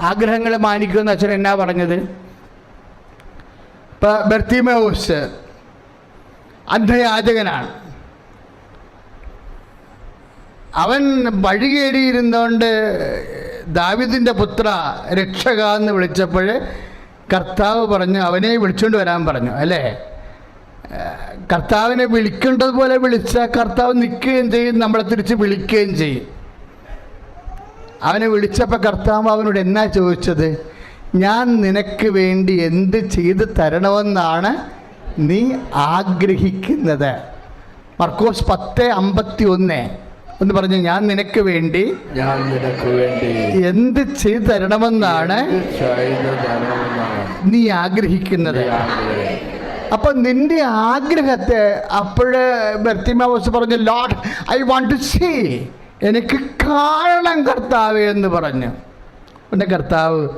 ആഗ്രഹങ്ങളെ മാനിക്കുമെന്ന് അച്ഛൻ എന്നാ പറഞ്ഞത്? ഇപ്പം ബെർത്തിമോസ് അന്ധയാചകനാണ്. അവൻ വഴികേടിയിരുന്നുകൊണ്ട് ദാവിദിന്റെ പുത്ര രക്ഷക എന്ന് വിളിച്ചപ്പോൾ കർത്താവ് പറഞ്ഞു അവനെ വിളിച്ചുകൊണ്ട് വരാൻ പറഞ്ഞു അല്ലേ? കർത്താവിനെ വിളിക്കേണ്ടതുപോലെ വിളിച്ചാൽ കർത്താവ് നിൽക്കുകയും ചെയ്യും നമ്മളെ തിരിച്ച് വിളിക്കുകയും ചെയ്യും. അവനെ വിളിച്ചപ്പോൾ കർത്താവ് അവനോട് എന്നാ ചോദിച്ചത്? ഞാൻ നിനക്ക് വേണ്ടി എന്ത് ചെയ്ത് തരണമെന്നാണ് നീ ആഗ്രഹിക്കുന്നത്. മർക്കോസ് പത്ത് അമ്പത്തി ഒന്ന് എന്ന് പറഞ്ഞു ഞാൻ നിനക്ക് വേണ്ടി ഞാൻ നിനക്ക് വേണ്ടി എന്ത് ചെയ്തു തരണമെന്നാണ് നീ ആഗ്രഹിക്കുന്നത്. അപ്പൊ നിന്റെ ആഗ്രഹത്തെ അപ്പോഴ് ബർത്തിമാവസ് പറഞ്ഞു Lord I want to see എനിക്ക് കാരണം കർത്താവ് എന്ന് പറഞ്ഞു. പിന്നെ കർത്താവ്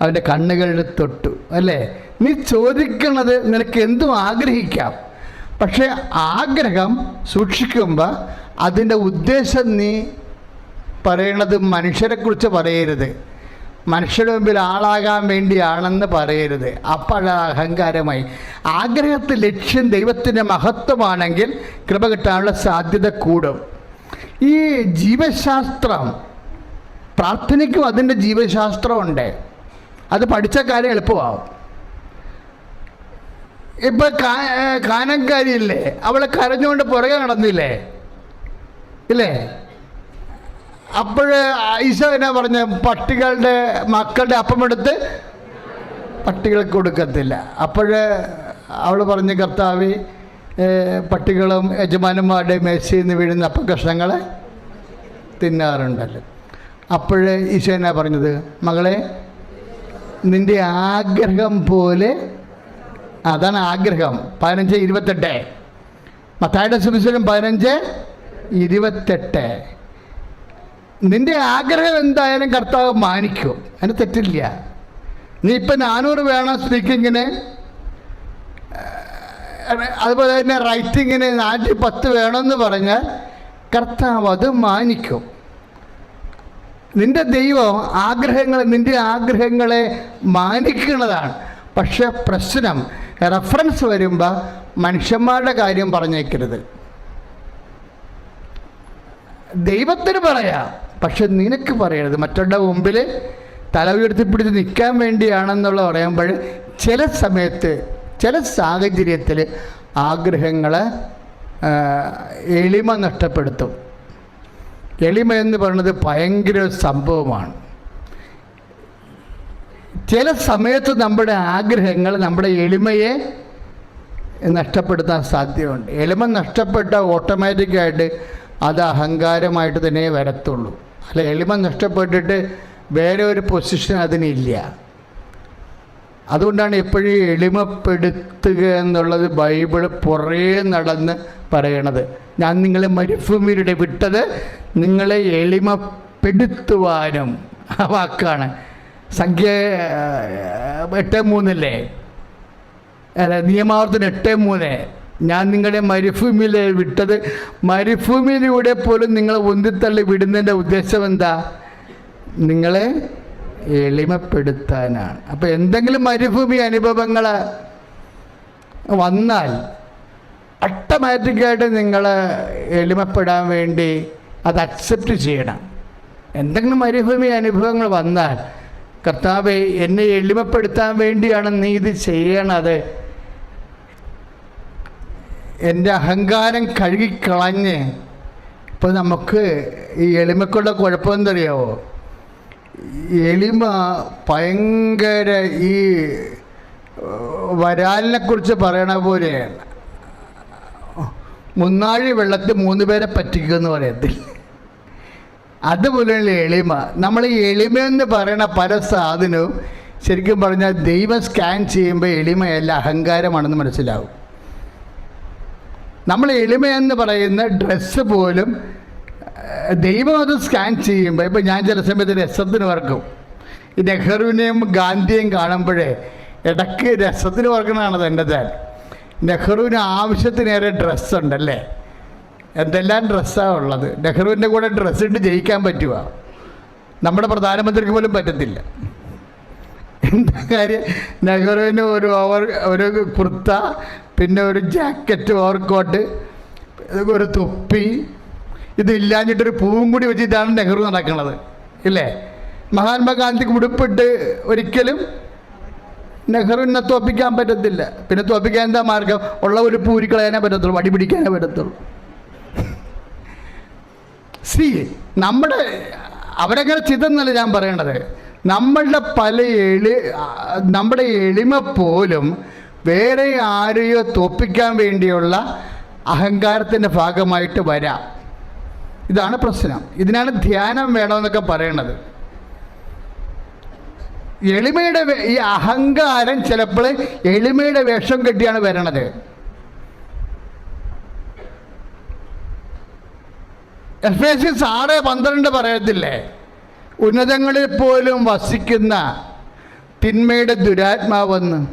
അവന്റെ കണ്ണുകളിൽ തൊട്ടു അല്ലേ? നീ ചോദിക്കുന്നത് നിനക്ക് എന്തും ആഗ്രഹിക്കാം. പക്ഷേ ആഗ്രഹം സൂക്ഷിക്കുമ്പോൾ അതിന്റെ ഉദ്ദേശം നീ പറയണത് മനുഷ്യരെക്കുറിച്ച് പറയരുത്. മനുഷ്യരുടെ മുമ്പിൽ ആളാകാൻ വേണ്ടിയാണെന്ന് പറയരുത്. അപ്പോൾ അഹങ്കാരമായി. ആഗ്രഹത്തെ ലക്ഷ്യം ദൈവത്തിന്റെ മഹത്വമാണെങ്കിൽ കൃപ കിട്ടാനുള്ള സാധ്യത കൂടും. ഈ ജീവശാസ്ത്രം പ്രാർത്ഥനയ്ക്കും അതിന്റെ ജീവശാസ്ത്രമുണ്ട് അത് പഠിച്ച കാര്യം എളുപ്പമാവും. ഇപ്പം കാ കാനങ്കാരിയില്ലേ അവളെ കരഞ്ഞുകൊണ്ട് പുറകെ നടന്നില്ലേ? ഇല്ലേ? അപ്പോഴ് ഈശോ എന്നാ പറഞ്ഞ? പട്ടികളുടെ മക്കളുടെ അപ്പമെടുത്ത് പട്ടികൾക്ക് കൊടുക്കത്തില്ല. അപ്പോഴ് അവൾ പറഞ്ഞ കർത്താവ് പട്ടികളും യജമാനന്മാരുടെ മേശയിൽ നിന്ന് വീഴുന്ന അപ്പകഷ്ണങ്ങളെ തിന്നാറുണ്ടല്ലോ. അപ്പോഴേ ഈശോ എന്നാ പറഞ്ഞത്? മകളെ നിന്റെ ആഗ്രഹം പോലെ അതാണ് ആഗ്രഹം. പതിനഞ്ച് ഇരുപത്തെട്ട്. മത്തായുടെ സുവിശേഷം പതിനഞ്ച് ഇരുപത്തെട്ട്. നിന്റെ ആഗ്രഹം എന്തായാലും കർത്താവ് മാനിക്കും. അതിന് തെറ്റില്ല. നീ ഇപ്പം നാനൂറ് വേണം സ്പീക്കിങ്ങിന് അതുപോലെ തന്നെ റൈറ്റിങ്ങിന് നാട്ടിൽ പത്ത് വേണമെന്ന് പറഞ്ഞാൽ കർത്താവ് അത് മാനിക്കും. നിന്റെ ദൈവം ആഗ്രഹങ്ങൾ നിന്റെ ആഗ്രഹങ്ങളെ മാനിക്കുന്നതാണ്. പക്ഷെ പ്രശ്നം റെഫറൻസ് വരുമ്പോൾ മനുഷ്യന്മാരുടെ കാര്യം പറഞ്ഞേക്കരുത്. ദൈവത്തിന് പറയാം പക്ഷെ നിനക്ക് പറയരുത്. മറ്റുള്ള മുമ്പിൽ തല ഉയർത്തിപ്പിടിച്ച് നിൽക്കാൻ വേണ്ടിയാണെന്നുള്ള പറയുമ്പോൾ ചില സമയത്ത് ചില സാഹചര്യത്തിൽ ആഗ്രഹങ്ങൾ എളിമ നഷ്ടപ്പെടുത്തും. എളിമ എന്ന് പറയുന്നത് ഭയങ്കര സംഭവമാണ്. ചില സമയത്ത് നമ്മുടെ ആഗ്രഹങ്ങൾ നമ്മുടെ എളിമയെ നഷ്ടപ്പെടുത്താൻ സാധ്യതയുണ്ട്. എളിമ നഷ്ടപ്പെട്ട ഓട്ടോമാറ്റിക്കായിട്ട് അത് അഹങ്കാരമായിട്ട് തന്നെ വരത്തുള്ളൂ. അല്ല എളിമ നഷ്ടപ്പെട്ടിട്ട് വേറെ ഒരു പൊസിഷൻ അതിനില്ല. അതുകൊണ്ടാണ് എപ്പോഴും എളിമപ്പെടുത്തുക എന്നുള്ളത് ബൈബിൾ പുറേ നടന്ന് പറയണത്. ഞാൻ നിങ്ങളെ മരുഭൂമിയുടെ വിട്ടത് നിങ്ങളെ എളിമപ്പെടുത്തുവാനും ആ വാക്കാണ്. സംഖ്യ എട്ട് മൂന്നല്ലേ? അല്ല നിയമാവർത്തനം എട്ട് മൂന്ന്. ഞാൻ നിങ്ങളെ മരുഭൂമിയിൽ വിട്ടത് മരുഭൂമിയിലൂടെ പോലും നിങ്ങളെ ഒന്നിത്തള്ളി വിടുന്നതിന്റെ ഉദ്ദേശം എന്താ? നിങ്ങളെ എളിമപ്പെടുത്താനാണ്. അപ്പോൾ എന്തെങ്കിലും മരുഭൂമി അനുഭവങ്ങൾ വന്നാൽ ഓട്ടോമാറ്റിക്കായിട്ട് നിങ്ങൾ എളിമപ്പെടാൻ വേണ്ടി അത് അക്സെപ്റ്റ് ചെയ്യണം. എന്തെങ്കിലും മരുഭൂമി അനുഭവങ്ങൾ വന്നാൽ കർത്താവ് എന്നെ എളിമപ്പെടുത്താൻ വേണ്ടിയാണ് നീ ഇത് ചെയ്യണത്. എന്റെ അഹങ്കാരം കഴുകിക്കളഞ്ഞ് ഇപ്പോൾ നമുക്ക് ഈ എളിമക്കുള്ള കുഴപ്പം എന്തറിയാവോ? എളിമ ഭയങ്കര ഈ വരാലിനെ കുറിച്ച് പറയണ പോലെയാണ് മുന്നാഴി വെള്ളത്തിൽ മൂന്ന് പേരെ പറ്റിക്കുക എന്ന് പറയത്തില്ല. അതുപോലെയുള്ള എളിമ. നമ്മൾ ഈ എളിമ എന്ന് പറയുന്ന പല സാധനവും ശരിക്കും പറഞ്ഞാൽ ദൈവം സ്കാൻ ചെയ്യുമ്പോൾ എളിമയല്ല അഹങ്കാരമാണെന്ന് മനസ്സിലാവും. നമ്മൾ എളിമയെന്ന് പറയുന്ന ഡ്രസ്സ് പോലും ദൈവം അത് സ്കാൻ ചെയ്യുമ്പോൾ ഇപ്പം ഞാൻ ചില സമയത്ത് രസത്തിന് വർക്കും ഈ നെഹ്റുവിനെയും ഗാന്ധിയെയും കാണുമ്പോഴേ ഇടയ്ക്ക് രസത്തിന് വർക്കണതാണ് എന്റെ താൻ നെഹ്റുവിന് ആവശ്യത്തിനേറെ ഡ്രസ്സുണ്ടല്ലേ എന്തെല്ലാം ഡ്രസ്സാണ് ഉള്ളത്? നെഹ്റുവിന്റെ കൂടെ ഡ്രസ്സ് ഇട്ട് ജയിക്കാൻ പറ്റുക നമ്മുടെ പ്രധാനമന്ത്രിക്ക് പോലും പറ്റത്തില്ല. എന്താ കാര്യം? നെഹ്റുവിന് ഒരു ഓവർ ഒരു കുർത്ത പിന്നെ ഒരു ജാക്കറ്റ് ഓവർകോട്ട് ഒരു തൊപ്പി ഇതില്ലാഞ്ഞിട്ടൊരു പൂവും കൂടി വെച്ചിട്ടാണ് നെഹ്റു നടക്കുന്നത്. ഇല്ലേ? മഹാത്മാഗാന്ധിക്ക് ഉടുപ്പിട്ട് ഒരിക്കലും നെഹ്റുവിനെ തോപ്പിക്കാൻ പറ്റത്തില്ല. പിന്നെ തോപ്പിക്കാൻ എന്താ മാർഗം? ഉള്ള ഒരു പൂരിക്കളയാനേ പറ്റത്തുള്ളൂ വടി പിടിക്കാനേ പറ്റത്തുള്ളൂ. സി നമ്മുടെ അവരങ്ങനെ ചിതന്നല്ല ഞാൻ പറയേണ്ടത് നമ്മളുടെ പല എളി നമ്മുടെ എളിമ പോലും വേറെ ആരെയോ തോപ്പിക്കാൻ വേണ്ടിയുള്ള അഹങ്കാരത്തിന്റെ ഭാഗമായിട്ട് വരാം. ഇതാണ് പ്രശ്നം. ഇതിനാണ് ധ്യാനം വേണമെന്നൊക്കെ പറയണത്. എളിമയുടെ ഈ അഹങ്കാരം ചിലപ്പോൾ എളിമയുടെ വേഷം കെട്ടിയാണ് വരണത്. എഫ് എസ് എസ് ആറ് പന്ത്രണ്ട് പറയത്തില്ലേ? ഉന്നതങ്ങളിൽ പോലും വസിക്കുന്ന തിന്മയുടെ ദുരാത്മാവെന്ന്.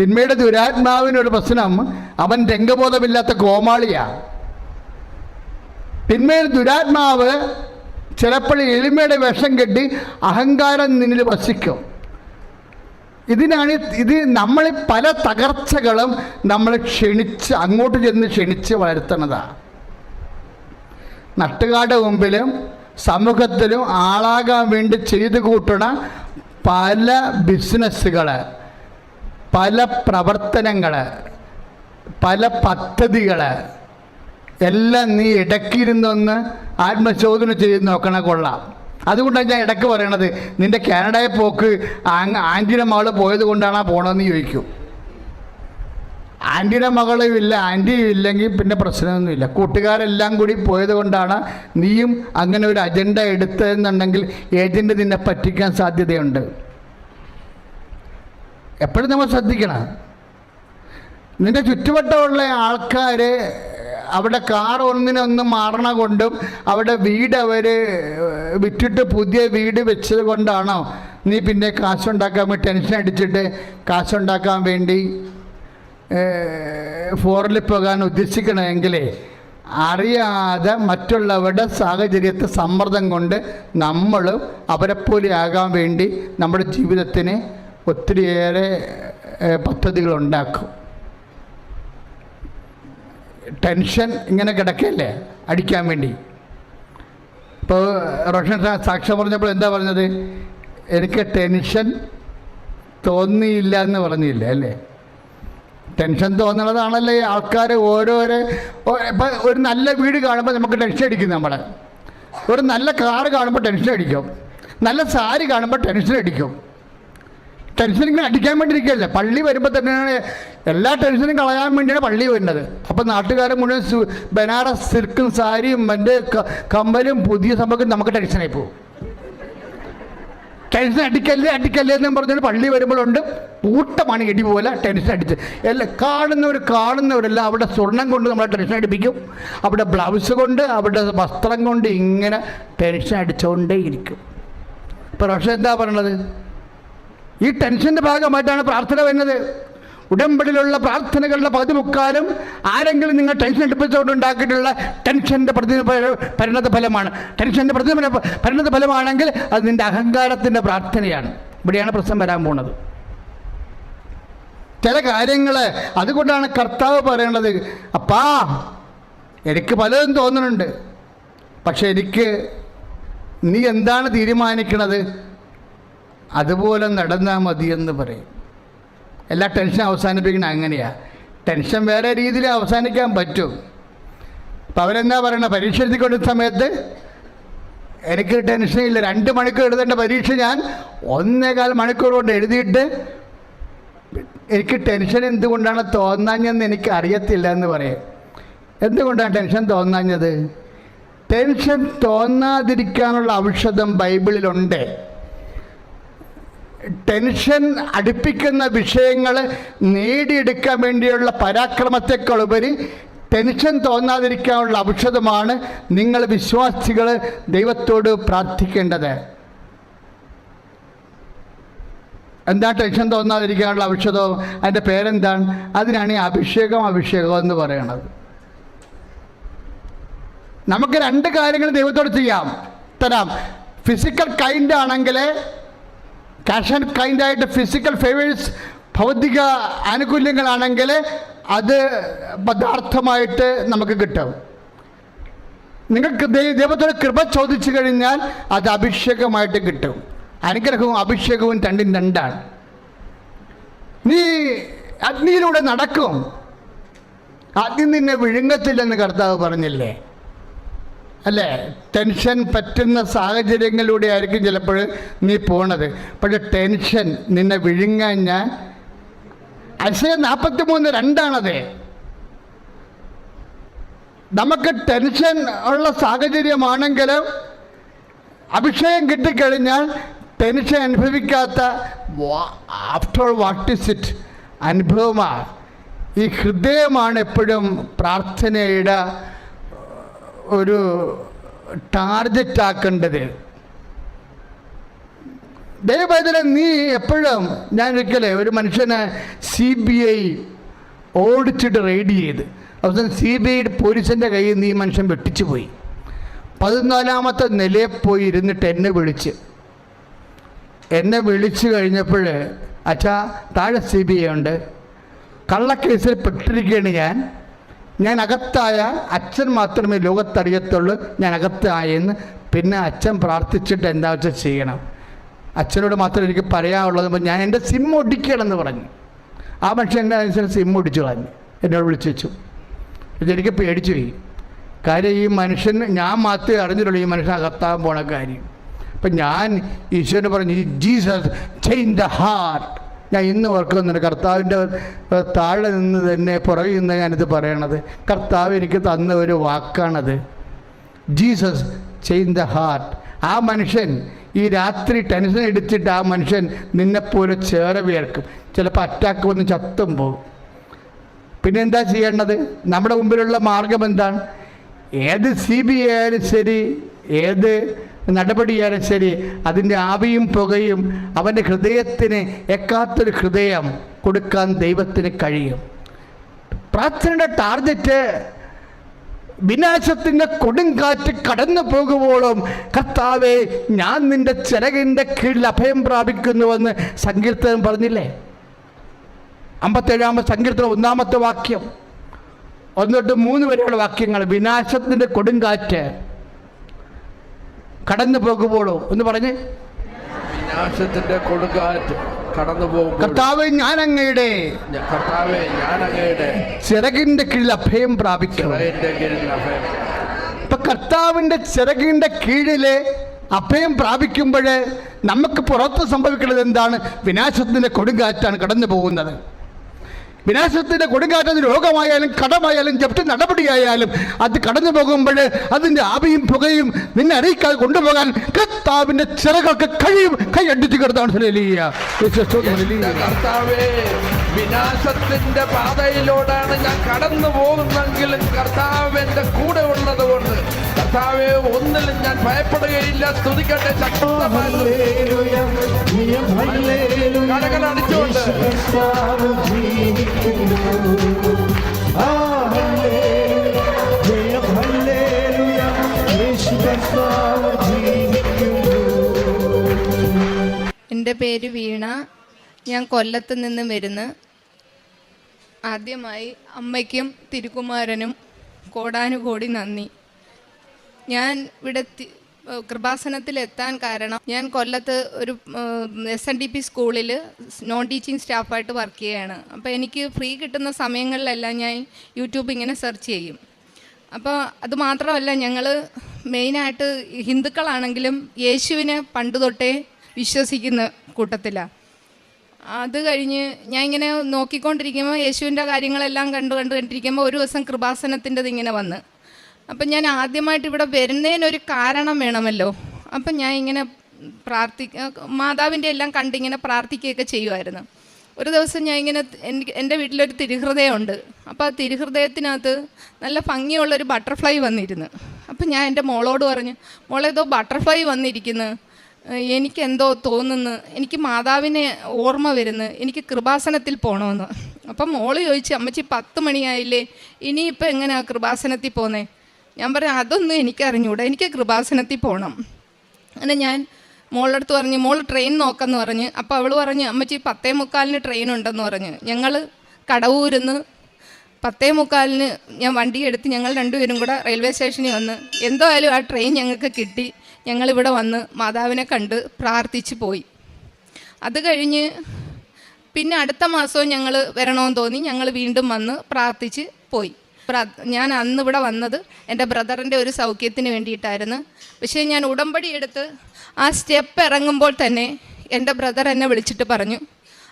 തിന്മയുടെ ദുരാത്മാവിനൊരു പ്രശ്നം അവൻ രംഗബോധമില്ലാത്ത കോമാളിയാ. തിന്മയുടെ ദുരാത്മാവ് ചിലപ്പോൾ എളിമയുടെ വിഷം കെട്ടി അഹങ്കാരം നിന്നിൽ വസിക്കും. ഇതിനാണ് ഇത് നമ്മൾ പല തകർച്ചകളും നമ്മൾ ക്ഷണിച്ച് അങ്ങോട്ട് ചെന്ന് ക്ഷണിച്ച് വളർത്തുന്നതാണ് നട്ടുകാരുടെ മുമ്പിലും സമൂഹത്തിലും ആളാകാൻ വേണ്ടി ചെയ്തു കൂട്ടണ പല ബിസിനസ്സുകൾ പല പ്രവർത്തനങ്ങൾ പല പദ്ധതികൾ എല്ലാം നീ ഇടയ്ക്കിരുന്നൊന്ന് ആത്മശോധന ചെയ്ത് നോക്കണ കൊള്ളാം. അതുകൊണ്ടാണ് ഞാൻ ഇടയ്ക്ക് പറയണത് നിന്റെ കാനഡയെ പോക്ക് ആന്റിയുടെ മകൾ പോയത് കൊണ്ടാണ് പോണതെന്ന് ചോദിക്കും. ആന്റിയുടെ മകളും ഇല്ല ആന്റിയും ഇല്ലെങ്കിൽ പിന്നെ പ്രശ്നമൊന്നുമില്ല. കൂട്ടുകാരെല്ലാം കൂടി പോയത് കൊണ്ടാണ് നീയും അങ്ങനെ ഒരു അജണ്ട എടുത്തതെന്നുണ്ടെങ്കിൽ ഏജന്റ് നിന്നെ പറ്റിക്കാൻ സാധ്യതയുണ്ട്. എപ്പോഴും നമ്മൾ ശ്രദ്ധിക്കണം. നിന്റെ ചുറ്റുവട്ടമുള്ള ആൾക്കാർ അവിടെ കാർ ഒന്നിനൊന്ന് മാറണ കൊണ്ടും അവിടെ വീട് അവർ വിറ്റിട്ട് പുതിയ വീട് വെച്ചത് കൊണ്ടാണോ നീ പിന്നെ കാശുണ്ടാക്കാൻ ടെൻഷൻ അടിച്ചിട്ട് കാശുണ്ടാക്കാൻ വേണ്ടി ഫോറിൽ പോകാൻ ഉദ്ദേശിക്കണമെങ്കിൽ അറിയാതെ മറ്റുള്ളവരുടെ സാഹചര്യത്തെ സമ്മർദ്ദം കൊണ്ട് നമ്മൾ അവരെപ്പോലെ ആകാൻ വേണ്ടി നമ്മുടെ ജീവിതത്തിന് ഒത്തിരിയേറെ പദ്ധതികൾ ഉണ്ടാക്കും. ടെൻഷൻ ഇങ്ങനെ കിടക്കല്ലേ അടിക്കാൻ വേണ്ടി. ഇപ്പോൾ റോഷൻ സാക്ഷ്യം പറഞ്ഞപ്പോൾ എന്താ പറഞ്ഞത്? എനിക്ക് ടെൻഷൻ തോന്നിയില്ല എന്ന് പറഞ്ഞില്ല അല്ലേ? ടെൻഷൻ തോന്നണതാണല്ലേ ആൾക്കാർ ഓരോരോ ഇപ്പം ഒരു നല്ല വീട് കാണുമ്പോൾ നമുക്ക് ടെൻഷൻ അടിക്കും നമ്മൾ ഒരു നല്ല കാറ് കാണുമ്പോൾ ടെൻഷൻ അടിക്കും. നല്ല സാരി കാണുമ്പോൾ ടെൻഷൻ അടിക്കും. ടെൻഷൻ ഇങ്ങനെ അടിക്കാൻ വേണ്ടിയിരിക്കുകയല്ലേ? പള്ളി വരുമ്പോൾ തന്നെയാണ് എല്ലാ ടെൻഷനും കളയാൻ വേണ്ടിയാണ് പള്ളി വരുന്നത്. അപ്പം നാട്ടുകാരൻ മുഴുവൻ ബനാറസ് സിൽക്കും സാരിയും എന്റെ കമ്പലും പുതിയ സംഭവം നമുക്ക് ടെൻഷനായി പോകും. ടെൻഷൻ അടിക്കല്ലേ അടിക്കല്ലേ എന്ന് പറഞ്ഞാൽ പള്ളി വരുമ്പോഴുണ്ട്. കൂട്ടമാണ് ഇടി പോലെ ടെൻഷൻ അടിച്ച്. എല്ലാം കാണുന്നവർ കാണുന്നവരെല്ലാം അവിടെ സ്വർണം കൊണ്ട് നമ്മളെ ടെൻഷൻ അടിപ്പിക്കും. അവിടെ ബ്ലൗസ് കൊണ്ട് അവിടെ വസ്ത്രം കൊണ്ട് ഇങ്ങനെ ടെൻഷൻ അടിച്ചുകൊണ്ടേ ഇരിക്കും പക്ഷേ എന്താ പറയണത്? ഈ ടെൻഷന്റെ ഭാഗമായിട്ടാണ് പ്രാർത്ഥന വരുന്നത്. ഉടമ്പടിയിലുള്ള പ്രാർത്ഥനകളുടെ പകുതി മുക്കാലും ആരെങ്കിലും നിങ്ങൾ ടെൻഷൻ എടുപ്പിച്ചുകൊണ്ട് ഉണ്ടാക്കിയിട്ടുള്ള ടെൻഷന്റെ പ്രതി പരിണത ഫലമാണ്. ടെൻഷന്റെ പ്രതി പരിണത ഫലമാണെങ്കിൽ അത് നിന്റെ അഹങ്കാരത്തിന്റെ പ്രാർത്ഥനയാണ്. ഇവിടെയാണ് പ്രശ്നം വരാൻ പോണത്. ചില കാര്യങ്ങൾ അതുകൊണ്ടാണ് കർത്താവ് പറയേണ്ടത് അപ്പാ എനിക്ക് പലതും തോന്നുന്നുണ്ട്. പക്ഷെ എനിക്ക് നീ എന്താണ് തീരുമാനിക്കണത്? അതുപോലെ നടന്നാൽ മതിയെന്ന് പറയും. എല്ലാ ടെൻഷനും അവസാനിപ്പിക്കണം അങ്ങനെയാ. ടെൻഷൻ വേറെ രീതിയിൽ അവസാനിക്കാൻ പറ്റും. അപ്പം അവരെന്താ പറയണത് പരീക്ഷ എഴുതിക്കൊണ്ട സമയത്ത് എനിക്ക് ടെൻഷനില്ല രണ്ട് മണിക്കൂർ എഴുതേണ്ട പരീക്ഷ ഞാൻ ഒന്നേകാൽ മണിക്കൂർ കൊണ്ട് എഴുതിയിട്ട് എനിക്ക് ടെൻഷൻ എന്തുകൊണ്ടാണ് തോന്നാഞ്ഞെന്ന് എനിക്ക് അറിയത്തില്ല എന്ന് പറയും. എന്തുകൊണ്ടാണ് ടെൻഷൻ തോന്നാഞ്ഞത്? ടെൻഷൻ തോന്നാതിരിക്കാനുള്ള ഔഷധം ബൈബിളിലുണ്ട്. ടെൻഷൻ അടുപ്പിക്കുന്ന വിഷയങ്ങൾ നേടിയെടുക്കാൻ വേണ്ടിയുള്ള പരാക്രമത്തെക്കാളുപരി ടെൻഷൻ തോന്നാതിരിക്കാനുള്ള ഔഷധമാണ് നിങ്ങൾ വിശ്വാസികൾ ദൈവത്തോട് പ്രാർത്ഥിക്കേണ്ടത്. എന്താ ടെൻഷൻ തോന്നാതിരിക്കാനുള്ള ഔഷധവും അതിന്റെ പേരെന്താണ്? അതിനാണ് ഈ അഭിഷേകം അഭിഷേകം എന്ന് പറയുന്നത് നമുക്ക് രണ്ട് കാര്യങ്ങൾ ദൈവത്തോട് ചെയ്യാം. തരാം. ഫിസിക്കൽ കൈൻഡ് ആണെങ്കിൽ ക്യാഷ് ആൻഡ് കൈൻഡ് ആയിട്ട് ഫിസിക്കൽ ഫേവേഴ്സ് ഭൗതിക ആനുകൂല്യങ്ങളാണെങ്കിൽ അത് പദാർത്ഥമായിട്ട് നമുക്ക് കിട്ടും. നിങ്ങൾക്ക് ദൈവത്തോട് കൃപ ചോദിച്ചു കഴിഞ്ഞാൽ അത് അഭിഷേകമായിട്ട് കിട്ടും. അനുഗ്രഹവും അഭിഷേകവും രണ്ടും രണ്ടാണ്. നീ അഗ്നിയിലൂടെ നടക്കും. അഗ്നി നിന്നെ വിഴുങ്ങത്തില്ലെന്ന് കർത്താവ് പറഞ്ഞില്ലേ? അല്ലേ? ടെൻഷൻ പറ്റുന്ന സാഹചര്യങ്ങളിലൂടെ ആയിരിക്കും ചിലപ്പോൾ നീ പോണത്. പക്ഷെ ടെൻഷൻ നിന്നെ വിഴുങ്ങാൻ ഞാൻ അശയ നാൽപ്പത്തി മൂന്ന് രണ്ടാണത്. നമുക്ക് ടെൻഷൻ ഉള്ള സാഹചര്യമാണെങ്കിലും അഭിഷേകം കിട്ടിക്കഴിഞ്ഞാൽ tension അനുഭവിക്കാത്ത after all what is it അനുഭവമാണ് ഈ ഹൃദയമാണ് എപ്പോഴും പ്രാർത്ഥനയുടെ ഒരു ടാർജറ്റ് ആക്കേണ്ടത്. ദയവേദന നീ എപ്പോഴും ഞാൻ ഒരിക്കലേ ഒരു മനുഷ്യനെ സി ബി ഐ ഓടിച്ചിട്ട് റെയ്ഡ് ചെയ്ത്. അവസാനം സി ബി ഐ പോലീസിന്റെ കയ്യിൽ നിന്ന് ഈ മനുഷ്യൻ വെട്ടിച്ചു പോയി. പതിനാലാമത്തെ നിലയിൽ പോയി ഇരുന്നിട്ട് എന്നെ വിളിച്ച്. എന്നെ വിളിച്ചു കഴിഞ്ഞപ്പോൾ അച്ഛാ താഴെ സി ബി ഐ ഉണ്ട്. കള്ളക്കേസിൽ പെട്ടിരിക്കുകയാണ് ഞാൻ. ഞാൻ അകത്തായ അച്ഛൻ മാത്രമേ ലോകത്തറിയത്തുള്ളൂ ഞാൻ അകത്തായെന്ന് പിന്നെ അച്ഛൻ പ്രാർത്ഥിച്ചിട്ട് എന്താ വെച്ചാൽ ചെയ്യണം? അച്ഛനോട് മാത്രം എനിക്ക് പറയാനുള്ളത് ഞാൻ എന്റെ സിം ഒടിക്കണമെന്ന് പറഞ്ഞു. ആ മനുഷ്യൻ എന്റെ അനുസരിച്ച് സിം ഒടിച്ചു കളഞ്ഞു. എന്നോട് വിളിച്ചു വെച്ചു. എനിക്ക് പേടിച്ചു പോയി. കാര്യം ഈ മനുഷ്യൻ ഞാൻ മാത്രമേ അറിഞ്ഞിട്ടുള്ളൂ ഈ മനുഷ്യൻ അകത്താൻ പോണ കാര്യം. അപ്പം ഞാൻ ഈശോന് പറഞ്ഞു ജീസസ് ചേഞ്ച് ദ ഹാർട്ട് ഞാൻ ഇന്ന് ഓർക്കുന്നുണ്ട് കർത്താവിന്റെ താഴെ നിന്ന് തന്നെ പുറകിൽ നിന്ന് ഞാനിത് പറയണത്. കർത്താവ് എനിക്ക് തന്ന ഒരു വാക്കാണത്. Jesus change the heart. ആ മനുഷ്യൻ ഈ രാത്രി ടെൻഷൻ എടുത്തിട്ട് ആ മനുഷ്യൻ നിന്നെപ്പോലെ ചേര വിയർക്കും. ചിലപ്പോൾ അറ്റാക്ക് വന്ന് ചത്തും പോകും പിന്നെ എന്താ ചെയ്യേണ്ടത്? നമ്മുടെ മുമ്പിലുള്ള മാർഗം എന്താണ്? ഏത് സി ബി ആയാലും ശരി ഏത് നടപടിയായാലും ശരി. അതിന്റെ ആവിയും പുകയും അവന്റെ ഹൃദയത്തിന് എക്കാത്തൊരു ഹൃദയം കൊടുക്കാൻ ദൈവത്തിന് കഴിയും. പ്രാർത്ഥനയുടെ ടാർഗറ്റ് വിനാശത്തിന്റെ കൊടുങ്കാറ്റ് കടന്നു പോകുമ്പോഴും കർത്താവെ ഞാൻ നിന്റെ ചിറകിന്റെ കീഴിൽ അഭയം പ്രാപിക്കുന്നുവെന്ന് സങ്കീർത്തനം പറഞ്ഞില്ലേ? അമ്പത്തേഴാമത്തെ സങ്കീർത്തനം ഒന്നാമത്തെ വാക്യം. ഒന്നിട്ട് മൂന്ന് വരെയുള്ള വാക്യങ്ങൾ. വിനാശത്തിന്റെ കൊടുങ്കാറ്റ് കടന്നു പോകുമ്പോഴോ? എന്ന് പറഞ്ഞ്. വിനാശത്തിന്റെ കൊടുങ്കാറ്റ് കടന്നു പോകും കർത്താവ് ഞാൻ അങ്ങയുടെ കർത്താവേ ഞാൻ അങ്ങയുടെ ചിറകിന്റെ കീഴിൽ അഭയം പ്രാപിക്കും. ചിറകിന്റെ കീഴിൽ അഭയം ഇപ്പൊ കർത്താവിന്റെ ചിറകിന്റെ കീഴിൽ അഭയം പ്രാപിക്കുമ്പോൾ നമുക്ക് പുറത്ത് സംഭവിക്കുന്നത് എന്താണ്? വിനാശത്തിന്റെ കൊടുങ്കാറ്റാണ് കടന്നു പോകുന്നത്. വിനാശത്തിന്റെ കൊടുങ്കാറ്റ് രോഗമായാലും കടമായാലും ജപ്തി നടപടിയായാലും അത് കടന്നു പോകുമ്പോൾ അതിന്റെ ആവിയും പുകയും നിന്നെ അറിയിക്കാതെ കൊണ്ടുപോകാൻ കർത്താവിന്റെ ചിറകൾക്ക് കഴിയും. കൈ അടിച്ചു കിടത്താണ് വിനാശത്തിന്റെ പാതയിലൂടെയാണ് ഞാൻ കടന്നു പോകുന്നെങ്കിലും കർത്താവ് എന്റെ കൂടെ ഉള്ളത് കർത്താവെ ഒന്നിലും ഞാൻ ഭയപ്പെടുകയില്ല. സ്തുതിക്കട്ടെ കരകൾ അടിച്ചുകൊണ്ട്. എന്റെ പേര് വീണ. ഞാൻ കൊല്ലത്ത് നിന്ന് വരുന്നു. ആദ്യമായി അമ്മയ്ക്കും തിരുകുമാരനും കോടാനുകോടി നന്ദി. ഞാൻ ഇവിടെ എത്താൻ കാരണം ഞാൻ കൊല്ലത്ത് ഒരു എസ് എൻ ഡി പി സ്കൂളിൽ നോൺ ടീച്ചിങ് സ്റ്റാഫായിട്ട് വർക്ക് ചെയ്യുകയാണ് അപ്പോൾ എനിക്ക് ഫ്രീ കിട്ടുന്ന സമയങ്ങളിലെല്ലാം ഞാൻ യൂട്യൂബ് ഇങ്ങനെ സെർച്ച് ചെയ്യും. അപ്പോൾ അത് മാത്രമല്ല ഞങ്ങൾ മെയിനായിട്ട് ഹിന്ദുക്കളാണെങ്കിലും യേശുവിനെ പണ്ട് തൊട്ടേ വിശ്വസിക്കുന്ന കൂട്ടത്തിലാണ് അത് കഴിഞ്ഞ് ഞാൻ ഇങ്ങനെ നോക്കിക്കൊണ്ടിരിക്കുമ്പോൾ യേശുവിന്റെ കാര്യങ്ങളെല്ലാം കണ്ടു കണ്ടു കണ്ടിരിക്കുമ്പോൾ ഒരു ദിവസം കൃപാസനത്തിന്റെത് ഇങ്ങനെ വന്ന്. അപ്പം ഞാൻ ആദ്യമായിട്ട് ഇവിടെ വരുന്നതിനൊരു കാരണം വേണമല്ലോ. അപ്പം ഞാൻ ഇങ്ങനെ പ്രാർത്ഥി മാതാവിന്റെ എല്ലാം കണ്ടിങ്ങനെ പ്രാർത്ഥിക്കുകയൊക്കെ ചെയ്യുമായിരുന്നു ഒരു ദിവസം ഞാൻ ഇങ്ങനെ എനിക്ക് എന്റെ വീട്ടിലൊരു തിരുഹൃദയമുണ്ട്. അപ്പോൾ ആ തിരുഹൃദയത്തിനകത്ത് നല്ല ഭംഗിയുള്ളൊരു ബട്ടർഫ്ലൈ വന്നിരുന്നു. അപ്പം ഞാൻ എന്റെ മോളോട് പറഞ്ഞു മോളെ ഏതോ ബട്ടർഫ്ലൈ വന്നിരിക്കുന്നു. എനിക്കെന്തോ തോന്നുന്നു. എനിക്ക് മാതാവിനെ ഓർമ്മ വരുന്നു. എനിക്ക് കൃപാസനത്തിൽ പോകണമെന്ന് അപ്പം മോൾ ചോദിച്ചു അമ്മച്ചി പത്ത് മണിയായില്ലേ? ഇനിയിപ്പോൾ എങ്ങനെയാണ് കൃപാസനത്തിൽ പോന്നേ? ഞാൻ പറഞ്ഞു അതൊന്നും എനിക്കറിഞ്ഞൂടാ. എനിക്ക് കൃപാസനത്തിൽ പോകണം അങ്ങനെ ഞാൻ മോളടുത്ത് പറഞ്ഞ് മോൾ ട്രെയിൻ നോക്കാമെന്ന് പറഞ്ഞ്. അപ്പോൾ അവൾ പറഞ്ഞ് അമ്മച്ചി പത്തേ മുക്കാലിന് ട്രെയിൻ ഉണ്ടെന്ന് പറഞ്ഞ്. ഞങ്ങൾ കടവൂരിന്ന് പത്തേ മുക്കാലിന് ഞാൻ വണ്ടി എടുത്ത് ഞങ്ങൾ രണ്ടുപേരും കൂടെ റെയിൽവേ സ്റ്റേഷനിൽ വന്ന് എന്തായാലും ആ ട്രെയിൻ ഞങ്ങൾക്ക് കിട്ടി. ഞങ്ങളിവിടെ വന്ന് മാതാവിനെ കണ്ട് പ്രാർത്ഥിച്ച് പോയി. അത് കഴിഞ്ഞ് പിന്നെ അടുത്ത മാസവും ഞങ്ങൾ വരണമെന്ന് തോന്നി. ഞങ്ങൾ വീണ്ടും വന്ന് പ്രാർത്ഥിച്ച് പോയി. ഞാൻ അന്ന് ഇവിടെ വന്നത് എന്റെ ബ്രദറിന്റെ ഒരു സൗഖ്യത്തിന് വേണ്ടിയിട്ടായിരുന്നു. പക്ഷേ ഞാൻ ഉടമ്പടി എടുത്ത് ആ സ്റ്റെപ്പ് ഇറങ്ങുമ്പോൾ തന്നെ എന്റെ ബ്രദർ എന്നെ വിളിച്ചിട്ട് പറഞ്ഞു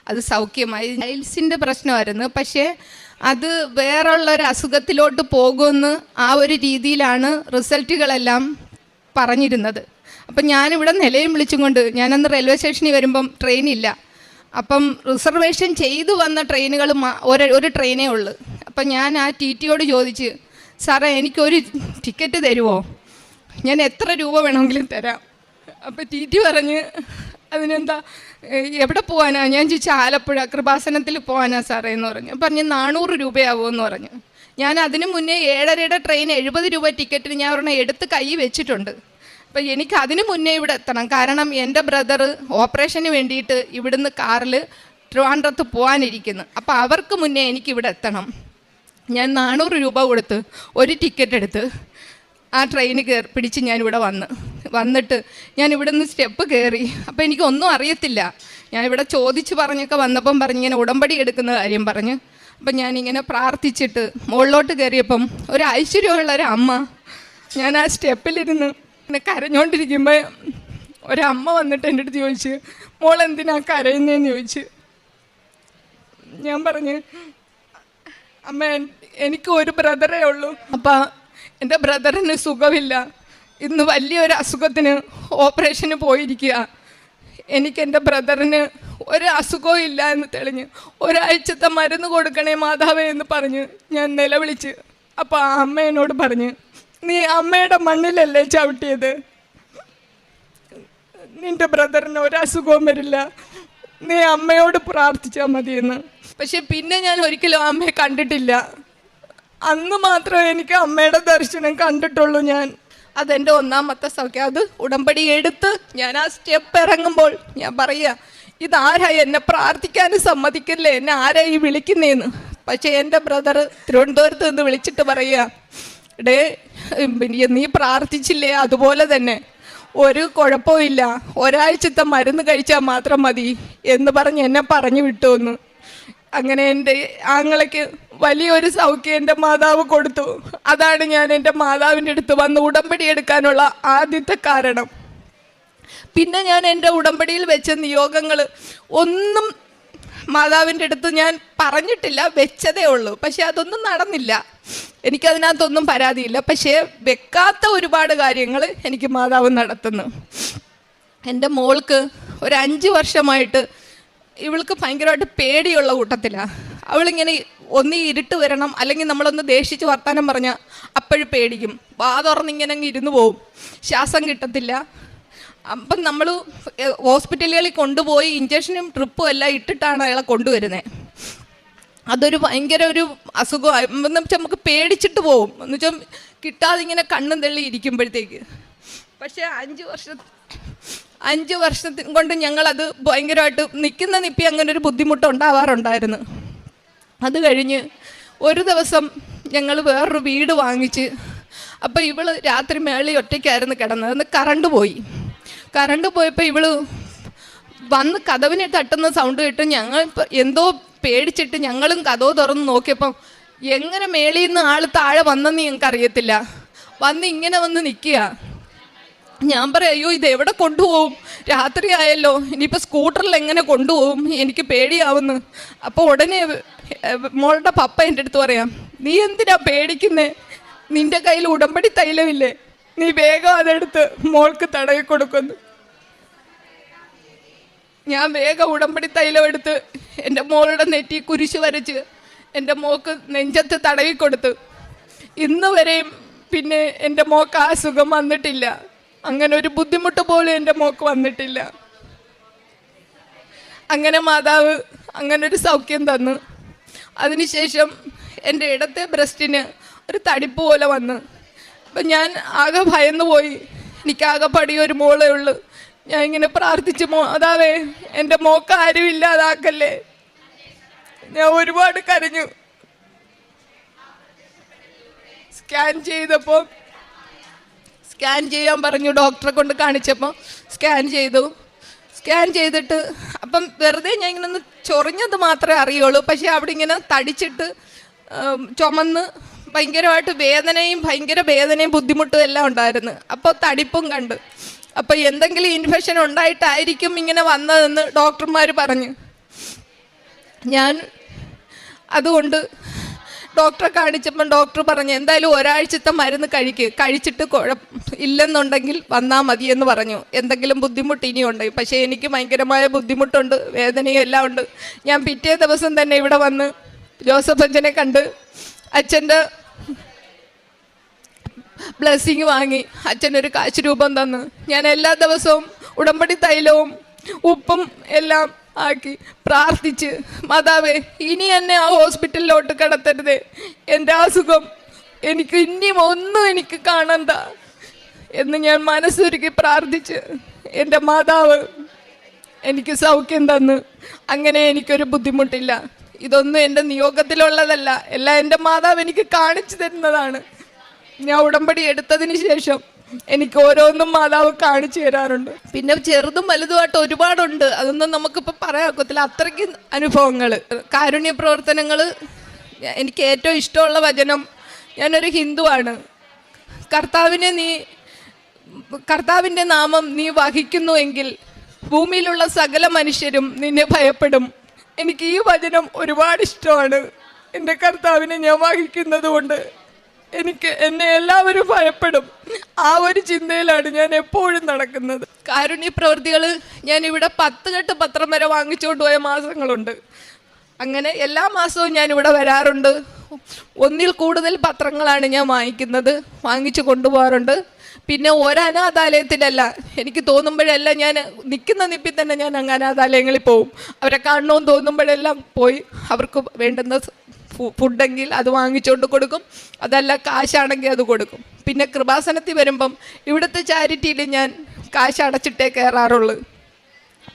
അത് സൗഖ്യമായി. ഡയൽസിന്റെ പ്രശ്നമായിരുന്നു. പക്ഷേ അത് വേറുള്ള ഒരു അസുഖത്തിലോട്ട് പോകുമെന്ന് ആ ഒരു രീതിയിലാണ് റിസൾട്ടുകളെല്ലാം പറഞ്ഞിരുന്നത്. അപ്പം ഞാനിവിടെ നിലയും വിളിച്ചും കൊണ്ട് ഞാനന്ന് റെയിൽവേ സ്റ്റേഷനിൽ വരുമ്പം ട്രെയിനില്ല. അപ്പം റിസർവേഷൻ ചെയ്തു വന്ന ട്രെയിനുകൾ ഒരു ഒരു ട്രെയിനേ ഉള്ളൂ. അപ്പം ഞാൻ ആ ടി ടിയോട് ചോദിച്ച് സാറേ എനിക്കൊരു ടിക്കറ്റ് തരുമോ ഞാൻ എത്ര രൂപ വേണമെങ്കിലും തരാം. അപ്പം ടി ടി പറഞ്ഞ് അതിനെന്താ എവിടെ പോകാനാ ഞാൻ ചോദിച്ചു ആലപ്പുഴ കൃപാസനത്തിൽ പോകാനാ സാറേ എന്ന് പറഞ്ഞു. പറഞ്ഞ് നാനൂറ് രൂപയാവുമെന്ന് പറഞ്ഞു. ഞാൻ അതിനു മുന്നേ ഏഴരയുടെ ട്രെയിൻ എഴുപത് രൂപ ടിക്കറ്റിന് ഞാൻ ഒരെണ്ണം എടുത്ത് കൈ വെച്ചിട്ടുണ്ട്. അപ്പം എനിക്ക് അതിന് മുന്നേ ഇവിടെ എത്തണം. കാരണം എന്റെ ബ്രദർ ഓപ്പറേഷന് വേണ്ടിയിട്ട് ഇവിടുന്ന് കാറിൽ ട്രിവാൻഡ്രത്ത് പോകാനിരിക്കുന്നു അപ്പോൾ അവർക്ക് മുന്നേ എനിക്ക് ഇവിടെ എത്തണം. ഞാൻ നാനൂറ് രൂപ കൊടുത്ത് ഒരു ടിക്കറ്റ് എടുത്ത് ആ ട്രെയിന് കയറി പിടിച്ച് ഞാനിവിടെ വന്ന്. വന്നിട്ട് ഞാൻ ഇവിടെ നിന്ന് സ്റ്റെപ്പ് കയറി അപ്പോൾ എനിക്കൊന്നും അറിയത്തില്ല. ഞാൻ ഇവിടെ ചോദിച്ച് പറഞ്ഞൊക്കെ വന്നപ്പം പറഞ്ഞ് ഇങ്ങനെ ഉടമ്പടി എടുക്കുന്ന കാര്യം പറഞ്ഞ്. അപ്പം ഞാനിങ്ങനെ പ്രാർത്ഥിച്ചിട്ട് മുകളിലോട്ട് കയറിയപ്പം ഒരു ഐശ്വര്യമുള്ള ഒരു അമ്മ ഞാൻ ആ സ്റ്റെപ്പിലിരുന്ന് ഇങ്ങനെ കരഞ്ഞുകൊണ്ടിരിക്കുമ്പോൾ ഒരമ്മ വന്നിട്ട് എന്റെ അടുത്ത് ചോദിച്ച് മോൾ എന്തിനാ കരയുന്നതെന്ന് ചോദിച്ച്? ഞാൻ പറഞ്ഞ് അമ്മ എനിക്ക് ഒരു ബ്രദറേ ഉള്ളൂ. അപ്പം എന്റെ ബ്രദറിന് സുഖമില്ല. ഇന്ന് വലിയൊരു അസുഖത്തിന് ഓപ്പറേഷന് പോയിരിക്കുക എനിക്ക് എന്റെ ബ്രദറിന് ഒരു അസുഖവും ഇല്ല എന്ന് തെളിഞ്ഞ് ഒരാഴ്ചത്തെ മരുന്ന് കൊടുക്കണേ മാതാവേ എന്ന് പറഞ്ഞ് ഞാൻ നിലവിളിച്ച്. അപ്പോൾ ആ അമ്മ എന്നോട് പറഞ്ഞ് നീ അമ്മയുടെ മണ്ണിലല്ലേ ചവിട്ടിയത്? നിന്റെ ബ്രദറിന് ഒരസുഖവും വരില്ല. നീ അമ്മയോട് പ്രാർത്ഥിച്ചാൽ മതിയെന്ന്. പക്ഷെ പിന്നെ ഞാൻ ഒരിക്കലും അമ്മയെ കണ്ടിട്ടില്ല. അന്ന് മാത്രമേ എനിക്ക് അമ്മയുടെ ദർശനം കണ്ടിട്ടുള്ളൂ ഞാൻ. അതെന്റെ ഒന്നാമത്തെ സൗഖ്യം. അത് ഉടമ്പടി എടുത്ത് ഞാൻ ആ സ്റ്റെപ്പ് ഇറങ്ങുമ്പോൾ ഞാൻ പറയുക ഇതാരാ എന്നെ പ്രാർത്ഥിക്കാനും സമ്മതിക്കില്ലേ? എന്നെ ആരായി വിളിക്കുന്നേന്ന്? പക്ഷേ എന്റെ ബ്രദർ തിരുവനന്തപുരത്ത് നിന്ന് വിളിച്ചിട്ട് പറയുക ഡേ നീ പ്രാർത്ഥിച്ചില്ലേ? അതുപോലെ തന്നെ. ഒരു കുഴപ്പമില്ല ഒരാഴ്ചത്തെ മരുന്ന് കഴിച്ചാൽ മാത്രം മതി എന്ന് പറഞ്ഞ് എന്നെ പറഞ്ഞു വിട്ടു എന്ന് അങ്ങനെ എന്റെ ആങ്ങളയ്ക്ക് വലിയൊരു സൗഖ്യം എന്റെ മാതാവ് കൊടുത്തു. അതാണ് ഞാൻ എന്റെ മാതാവിന്റെ അടുത്ത് വന്ന് ഉടമ്പടി എടുക്കാനുള്ള ആദ്യത്തെ കാരണം. പിന്നെ ഞാൻ എന്റെ ഉടമ്പടിയിൽ വെച്ച നിയോഗങ്ങൾ ഒന്നും മാതാവിന്റെ അടുത്ത് ഞാൻ പറഞ്ഞിട്ടില്ല വെച്ചതേ ഉള്ളൂ. പക്ഷെ അതൊന്നും നടന്നില്ല. എനിക്കതിനകത്തൊന്നും പരാതിയില്ല. പക്ഷേ വെക്കാത്ത ഒരുപാട് കാര്യങ്ങൾ എനിക്ക് മാതാവ് നടത്തുന്നു. എന്റെ മോൾക്ക് ഒരു അഞ്ച് വർഷമായിട്ട് ഇവൾക്ക് ഭയങ്കരമായിട്ട് പേടിയുള്ള കൂട്ടത്തിലാണ് അവളിങ്ങനെ ഒന്ന് ഇരുട്ട് വരണം അല്ലെങ്കിൽ നമ്മളൊന്ന് ദേഷിച്ച് വർത്താനം പറഞ്ഞാൽ അപ്പോഴും പേടിക്കും. വാ തുറന്നിങ്ങനെ അങ്ങ് ഇരുന്ന് പോവും. ശ്വാസം കിട്ടത്തില്ല. അപ്പം നമ്മൾ ഹോസ്പിറ്റലുകളിൽ കൊണ്ടുപോയി ഇഞ്ചക്ഷനും ട്രിപ്പും എല്ലാം ഇട്ടിട്ടാണ് അയാളെ കൊണ്ടുവരുന്നത് അതൊരു ഭയങ്കര ഒരു അസുഖമായി. നമുക്ക് പേടിച്ചിട്ട് പോകും എന്ന് വെച്ചാൽ കിട്ടാതെ ഇങ്ങനെ കണ്ണും തള്ളി ഇരിക്കുമ്പോഴത്തേക്ക്. പക്ഷേ അഞ്ച് വർഷം അഞ്ച് വർഷത്തിന് കൊണ്ട് ഞങ്ങളത് ഭയങ്കരമായിട്ട് നിൽക്കുന്ന നിപ്പി അങ്ങനെ ഒരു ബുദ്ധിമുട്ട് ഉണ്ടാവാറുണ്ടായിരുന്നു. അത് കഴിഞ്ഞ് ഒരു ദിവസം ഞങ്ങൾ വേറൊരു വീട് വാങ്ങിച്ച് അപ്പോൾ ഇവൾ രാത്രി മേളി ഒറ്റയ്ക്കായിരുന്നു കിടന്നത്. അന്ന് കറണ്ട് പോയി. കറണ്ട് പോയപ്പോൾ ഇവൾ വന്ന് കഥവിനെ തട്ടുന്ന സൗണ്ട് കേട്ട് ഞങ്ങൾ എന്തോ പേടിച്ചിട്ട് ഞങ്ങളും കഥോ തുറന്ന് നോക്കിയപ്പം എങ്ങനെ മേളിൽ നിന്ന് ആൾ താഴെ വന്നെന്ന് ഞങ്ങൾക്ക് അറിയത്തില്ല വന്ന് ഇങ്ങനെ വന്ന് നിൽക്കുക. ഞാൻ പറയാം അയ്യോ ഇത് എവിടെ കൊണ്ടുപോകും? രാത്രി ആയല്ലോ. ഇനിയിപ്പോൾ സ്കൂട്ടറിൽ എങ്ങനെ കൊണ്ടുപോകും? എനിക്ക് പേടിയാവുന്നു. അപ്പോൾ ഉടനെ മോളുടെ പപ്പ എന്റെ അടുത്ത് പറയാം നീ എന്തിനാ പേടിക്കുന്നേ? നിന്റെ കയ്യിൽ ഉടമ്പടി തൈലമില്ലേ? നീ വേഗം അതെടുത്ത് മോൾക്ക് തടവി കൊടുക്കുന്നു ഞാൻ വേഗം ഉടമ്പടി തൈലം എടുത്ത് എന്റെ മോളുടെ നെറ്റി കുരിശ് വരച്ച് എന്റെ മോക്ക് നെഞ്ചത്ത് തടവി കൊടുത്തു. ഇന്ന് വരെയും പിന്നെ എന്റെ മോക്ക് ആ സുഖം വന്നിട്ടില്ല. അങ്ങനെ ഒരു ബുദ്ധിമുട്ട് പോലും എന്റെ മോക്ക് വന്നിട്ടില്ല. അങ്ങനെ മാതാവ് അങ്ങനെ ഒരു സൗഖ്യം തന്നു. അതിനുശേഷം എന്റെ ഇടത്തെ ബ്രസ്റ്റിന് ഒരു തടിപ്പ് പോലെ വന്ന്. അപ്പം ഞാൻ ആകെ ഭയന്നു പോയി എനിക്കാകെ പടി ഒരു മോളേ ഉള്ളൂ. ഞാൻ ഇങ്ങനെ പ്രാർത്ഥിച്ച് മോ അതാവേ എന്റെ മോക്ക് ആരും ഇല്ലാതാക്കല്ലേ. ഞാൻ ഒരുപാട് കരഞ്ഞു. സ്കാൻ ചെയ്തപ്പോൾ സ്കാൻ ചെയ്യാൻ പറഞ്ഞു ഡോക്ടറെ കൊണ്ട് കാണിച്ചപ്പോൾ സ്കാൻ ചെയ്തു. സ്കാൻ ചെയ്തിട്ട് അപ്പം വെറുതെ ഞാൻ ഇങ്ങനെ ഒന്ന് ചൊറിഞ്ഞത് മാത്രമേ അറിയുള്ളൂ. പക്ഷേ അവിടെ ഇങ്ങനെ തടിച്ചിട്ട് ചുമന്ന് ഭയങ്കരമായിട്ട് വേദനയും ഭയങ്കര വേദനയും ബുദ്ധിമുട്ടും എല്ലാം ഉണ്ടായിരുന്നു. അപ്പോൾ തടിപ്പും കണ്ട്. അപ്പോൾ എന്തെങ്കിലും ഇൻഫെക്ഷൻ ഉണ്ടായിട്ടായിരിക്കും ഇങ്ങനെ വന്നതെന്ന് ഡോക്ടർമാർ പറഞ്ഞു. ഞാൻ അതുകൊണ്ട് ഡോക്ടറെ കാണിച്ചപ്പം ഡോക്ടർ പറഞ്ഞു എന്തായാലും ഒരാഴ്ചത്തെ മരുന്ന് കഴിക്ക് കഴിച്ചിട്ട് കുഴപ്പ ഇല്ലെന്നുണ്ടെങ്കിൽ വന്നാൽ മതി എന്ന് പറഞ്ഞു. എന്തെങ്കിലും ബുദ്ധിമുട്ട് ഇനിയുണ്ട്. പക്ഷേ എനിക്ക് ഭയങ്കരമായ ബുദ്ധിമുട്ടുണ്ട് വേദനയും എല്ലാം ഉണ്ട്. ഞാൻ പിറ്റേ ദിവസം തന്നെ ഇവിടെ വന്ന് ജോസഫ് അച്ഛനെ കണ്ട് അച്ഛന്റെ ബ്ലെസ്സിങ് വാങ്ങി. അച്ഛനൊരു കാശ് രൂപം തന്നു. ഞാൻ എല്ലാ ദിവസവും ഉടമ്പടി തൈലവും ഉപ്പും എല്ലാം ആക്കി പ്രാർത്ഥിച്ച് മാതാവേ ഇനി എന്നെ ആ ഹോസ്പിറ്റലിലോട്ട് കിടത്തരുതേ. എന്റെ അസുഖം എനിക്ക് ഇനിയും ഒന്നും എനിക്ക് കാണണ്ട. എന്ന് ഞാൻ മനസ്സൊരുക്കി പ്രാർത്ഥിച്ച് എന്റെ മാതാവ് എനിക്ക് സൗഖ്യം തന്നു. അങ്ങനെ എനിക്കൊരു ബുദ്ധിമുട്ടില്ല. ഇതൊന്നും എന്റെ നിയോഗത്തിലുള്ളതല്ല. എല്ലാം എന്റെ മാതാവ് എനിക്ക് കാണിച്ചു തരുന്നതാണ്. ഞാൻ ഉടമ്പടി എടുത്തതിന് ശേഷം എനിക്ക് ഓരോന്നും മാതാവ് കാണിച്ചു തരാറുണ്ട്. പിന്നെ ചെറുതും വലുതുമായിട്ട് ഒരുപാടുണ്ട്. അതൊന്നും നമുക്കിപ്പോൾ പറയാൻ ഒക്കത്തില്ല. അത്രയ്ക്ക് അനുഭവങ്ങൾ കാരുണ്യ പ്രവർത്തനങ്ങൾ എനിക്ക് ഏറ്റവും ഇഷ്ടമുള്ള വചനം ഞാനൊരു ഹിന്ദുവാണ്. കർത്താവിനെ നീ കർത്താവിന്റെ നാമം നീ വഹിക്കുന്നുവെങ്കിൽ ഭൂമിയിലുള്ള സകല മനുഷ്യരും നിന്നെ ഭയപ്പെടും. എനിക്ക് ഈ വചനം ഒരുപാട് ഇഷ്ടമാണ്. എന്റെ കർത്താവിനെ ഞാൻ വഹിക്കുന്നത് കൊണ്ട് എനിക്ക് എന്നെ എല്ലാവരും ഭയപ്പെടും. ആ ഒരു ചിന്തയിലാണ് ഞാൻ എപ്പോഴും നടക്കുന്നത്. കാരുണ്യ പ്രവൃത്തികൾ ഞാൻ ഇവിടെ പത്ത് കെട്ട് പത്രം വരെ വാങ്ങിച്ചുകൊണ്ട് പോയ മാസങ്ങളുണ്ട്. അങ്ങനെ എല്ലാ മാസവും ഞാൻ ഇവിടെ വരാറുണ്ട്. ഒന്നിൽ കൂടുതൽ പത്രങ്ങളാണ് ഞാൻ വാങ്ങിക്കുന്നത്. വാങ്ങിച്ചു കൊണ്ടുപോകാറുണ്ട്. പിന്നെ ഒരനാഥാലയത്തിലല്ല എനിക്ക് തോന്നുമ്പോഴെല്ലാം ഞാൻ നിൽക്കുന്ന നിപ്പിൽ തന്നെ ഞാൻ അങ്ങ് അനാഥാലയങ്ങളിൽ പോവും. അവരെ കാണണമെന്ന് തോന്നുമ്പോഴെല്ലാം പോയി അവർക്ക് വേണ്ടുന്ന ഫുഡെങ്കിൽ അത് വാങ്ങിച്ചുകൊണ്ട് കൊടുക്കും. അതല്ല കാശാണെങ്കിൽ അത് കൊടുക്കും. പിന്നെ കൃപാസനത്തിൽ വരുമ്പം ഇവിടുത്തെ ചാരിറ്റിയിൽ ഞാൻ കാശ് അടച്ചിട്ടേ കയറാറുള്ളൂ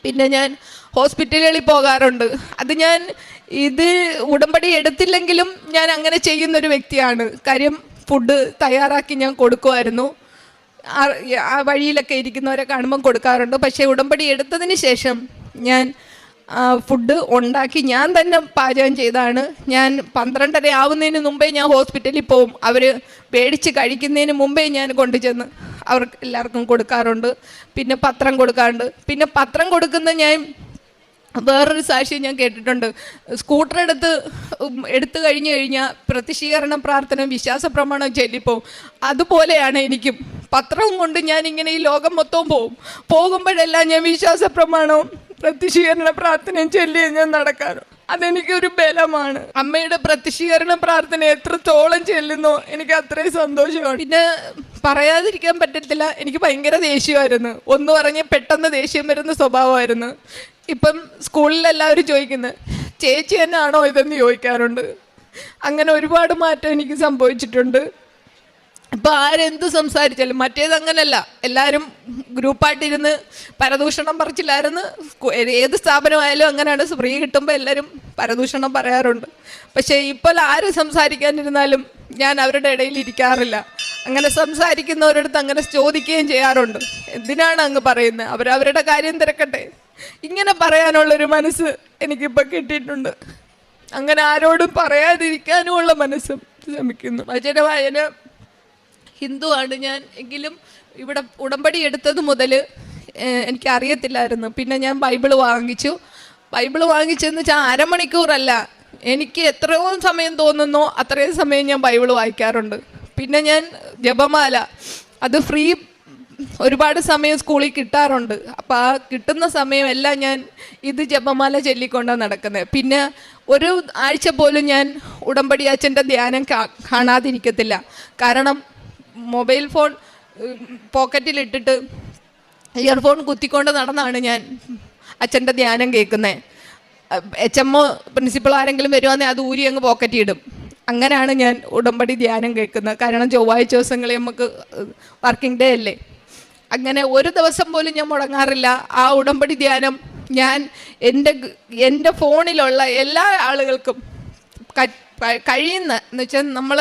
പിന്നെ ഞാൻ ഹോസ്പിറ്റലുകളിൽ പോകാറുണ്ട്. അത് ഞാൻ ഇത് ഉടമ്പടി എടുത്തില്ലെങ്കിലും ഞാൻ അങ്ങനെ ചെയ്യുന്നൊരു വ്യക്തിയാണ്. കാര്യം ഫുഡ് തയ്യാറാക്കി ഞാൻ കൊടുക്കുമായിരുന്നു ആ- വഴിയിലൊക്കെ ഇരിക്കുന്നവരെ കാണുമ്പം കൊടുക്കാറുണ്ട്. പക്ഷേ ഉടമ്പടി എടുത്തതിന് ശേഷം ഞാൻ ഫുഡ് ഉണ്ടാക്കി ഞാൻ തന്നെ പാചകം ചെയ്താണ്. ഞാൻ പന്ത്രണ്ടര ആവുന്നതിന് മുമ്പേ ഞാൻ ഹോസ്പിറ്റലിൽ പോവും. അവർ പേടിച്ച് കഴിക്കുന്നതിന് മുമ്പേ ഞാൻ കൊണ്ടുചെന്ന് അവർക്ക് എല്ലാവർക്കും കൊടുക്കാറുണ്ട്. പിന്നെ പത്രം കൊടുക്കാറുണ്ട്. പിന്നെ പത്രം കൊടുക്കുന്ന ഞാൻ വേറൊരു സാക്ഷ്യം ഞാൻ കേട്ടിട്ടുണ്ട്. സ്കൂട്ടർ എടുത്ത് എടുത്തു കഴിഞ്ഞു കഴിഞ്ഞാൽ പ്രതിഷീകരണ പ്രാർത്ഥന വിശ്വാസ പ്രമാണം ചൊല്ലിപ്പോവും. അതുപോലെയാണ് എനിക്കും. പത്രവും കൊണ്ട് ഞാൻ ഇങ്ങനെ ഈ ലോകം മൊത്തവും പോകും പോകുമ്പോഴെല്ലാം ഞാൻ വിശ്വാസ പ്രമാണവും പ്രതിഷീകരണ പ്രാർത്ഥനയും ചൊല്ലി ഞാൻ നടക്കാറ് അതെനിക്കൊരു ബലമാണ്. അമ്മയുടെ പ്രതിഷീകരണ പ്രാർത്ഥന എത്രത്തോളം ചെല്ലുന്നോ എനിക്ക് അത്രയും സന്തോഷമാണ്. പിന്നെ പറയാതിരിക്കാൻ പറ്റത്തില്ല എനിക്ക് ഭയങ്കര ദേഷ്യമായിരുന്നു. ഒന്ന് പറഞ്ഞ് പെട്ടെന്ന് ദേഷ്യം വരുന്ന സ്വഭാവമായിരുന്നു. ഇപ്പം സ്കൂളിലെല്ലാവരും ചോദിക്കുന്നത് ചേച്ചി തന്നെയാണോ ഇതെന്ന് ചോദിക്കാറുണ്ട്? അങ്ങനെ ഒരുപാട് മാറ്റം എനിക്ക് സംഭവിച്ചിട്ടുണ്ട്. ഇപ്പം ആരെന്ത് സംസാരിച്ചാലും മറ്റേത് അങ്ങനല്ല. എല്ലാവരും ഗ്രൂപ്പായിട്ടിരുന്ന് പരദൂഷണം പറിച്ചില്ലായിരുന്നു. ഏത് സ്ഥാപനമായാലും അങ്ങനെയാണ്. ഫ്രീ കിട്ടുമ്പോൾ എല്ലാവരും പരദൂഷണം പറയാറുണ്ട്. പക്ഷേ ഇപ്പോൾ ആര് സംസാരിക്കാനിരുന്നാലും ഞാൻ അവരുടെ ഇടയിൽ ഇരിക്കാറില്ല. അങ്ങനെ സംസാരിക്കുന്നവരടുത്ത് അങ്ങനെ ചോദിക്കുകയും ചെയ്യാറുണ്ട്. എന്തിനാണ് അങ്ങ് പറയുന്നത്? അവരവരുടെ കാര്യം തിരക്കട്ടെ. ഇങ്ങനെ പറയാനുള്ളൊരു മനസ്സ് എനിക്കിപ്പോൾ കിട്ടിയിട്ടുണ്ട്. അങ്ങനെ ആരോടും പറയാതിരിക്കാനുമുള്ള മനസ്സും ശ്രമിക്കുന്നു വചന വായന ഹിന്ദുവാണ് ഞാൻ. എങ്കിലും ഇവിടെ ഉടമ്പടി എടുത്തത് മുതൽ എനിക്ക് അറിയത്തില്ലായിരുന്നു പിന്നെ ഞാൻ ബൈബിൾ വാങ്ങിച്ചു. ബൈബിൾ വാങ്ങിച്ചെന്ന് വെച്ചാൽ അരമണിക്കൂറല്ല. എനിക്ക് എത്രയോ സമയം തോന്നുന്നോ അത്രയും സമയം ഞാൻ ബൈബിൾ വായിക്കാറുണ്ട്. പിന്നെ ഞാൻ ജപമാല. അത് ഫ്രീ ഒരുപാട് സമയം സ്കൂളിൽ കിട്ടാറുണ്ട്. അപ്പം ആ കിട്ടുന്ന സമയം എല്ലാം ഞാൻ ഇത് ജപമാല ചൊല്ലിക്കൊണ്ടാണ് നടക്കുന്നത് പിന്നെ ഒരു ആഴ്ച പോലും ഞാൻ ഉടമ്പടി അച്ഛന്റെ ധ്യാനം കാണാതിരിക്കത്തില്ല. കാരണം മൊബൈൽ ഫോൺ പോക്കറ്റിലിട്ടിട്ട് ഇയർഫോൺ കുത്തിക്കൊണ്ട് നടന്നാണ് ഞാൻ അച്ഛന്റെ ധ്യാനം കേൾക്കുന്നത് എച്ച് എം ഒ പ്രിൻസിപ്പൾ ആരെങ്കിലും വരുവാണെങ്കിൽ അത് ഊരി അങ്ങ് പോക്കറ്റിയിടും അങ്ങനെയാണ് ഞാൻ ഉടമ്പടി ധ്യാനം കേൾക്കുന്നത്. കാരണം ചൊവ്വാഴ്ച ദിവസങ്ങളിൽ നമുക്ക് വർക്കിംഗ് ഡേ അല്ലേ. അങ്ങനെ ഒരു ദിവസം പോലും ഞാൻ മുടങ്ങാറില്ല. ആ ഉടമ്പടി ധ്യാനം ഞാൻ എന്റെ എന്റെ ഫോണിലുള്ള എല്ലാ ആളുകൾക്കും കഴിയുന്ന എന്ന് വെച്ചാൽ നമ്മൾ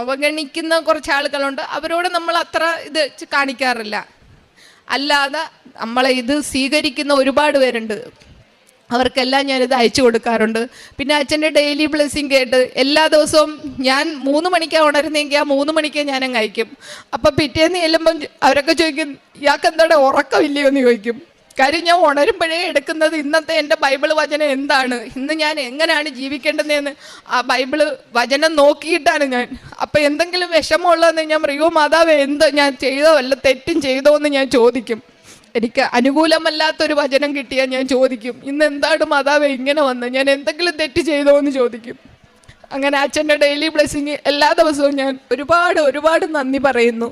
അവഗണിക്കുന്ന കുറച്ച് ആളുകളുണ്ട് അവരോട് നമ്മൾ അത്ര ഇത് കാണിക്കാറില്ല. അല്ലാതെ നമ്മളെ ഇത് സ്വീകരിക്കുന്ന ഒരുപാട് പേരുണ്ട്. അവർക്കെല്ലാം ഞാനിത് അയച്ചു കൊടുക്കാറുണ്ട്. പിന്നെ അച്ഛന്റെ ഡെയിലി ബ്ലെസ്സിങ് കേട്ട് എല്ലാ ദിവസവും ഞാൻ മൂന്ന് മണിക്കാണ് ഉണരുന്നെങ്കിൽ ആ മൂന്ന് മണിക്ക് ഞാനങ്ങ് അയക്കും. അപ്പം പിറ്റേന്ന് ചെല്ലുമ്പം അവരൊക്കെ ചോദിക്കും ഇയാൾക്ക് എന്താടെ ഉറക്കമില്ലയോ എന്ന് ചോദിക്കും. കാര്യം ഞാൻ ഉണരുമ്പോഴേ എടുക്കുന്നത് ഇന്നത്തെ എന്റെ ബൈബിൾ വചനം എന്താണ്? ഇന്ന് ഞാൻ എങ്ങനെയാണ് ജീവിക്കേണ്ടതെന്ന് ആ ബൈബിൾ വചനം നോക്കിയിട്ടാണ് ഞാൻ. അപ്പം എന്തെങ്കിലും വിഷമമുള്ളതെന്ന് ഞാൻ റിയോ മാതാവ് എന്തോ ഞാൻ ചെയ്തോ അല്ല തെറ്റും ചെയ്തോ എന്ന് ഞാൻ ചോദിക്കും. എനിക്ക് അനുകൂലമല്ലാത്തൊരു വചനം കിട്ടിയാൽ ഞാൻ ചോദിക്കും ഇന്ന് എന്താണ് മാതാവ് ഇങ്ങനെ വന്ന് ഞാൻ എന്തെങ്കിലും തെറ്റ് ചെയ്തോ എന്ന് ചോദിക്കും. അങ്ങനെ അച്ഛന്റെ ഡെയിലി ബ്ലെസ്സിങ് എല്ലാ ദിവസവും ഞാൻ ഒരുപാട് ഒരുപാട് നന്ദി പറയുന്നു.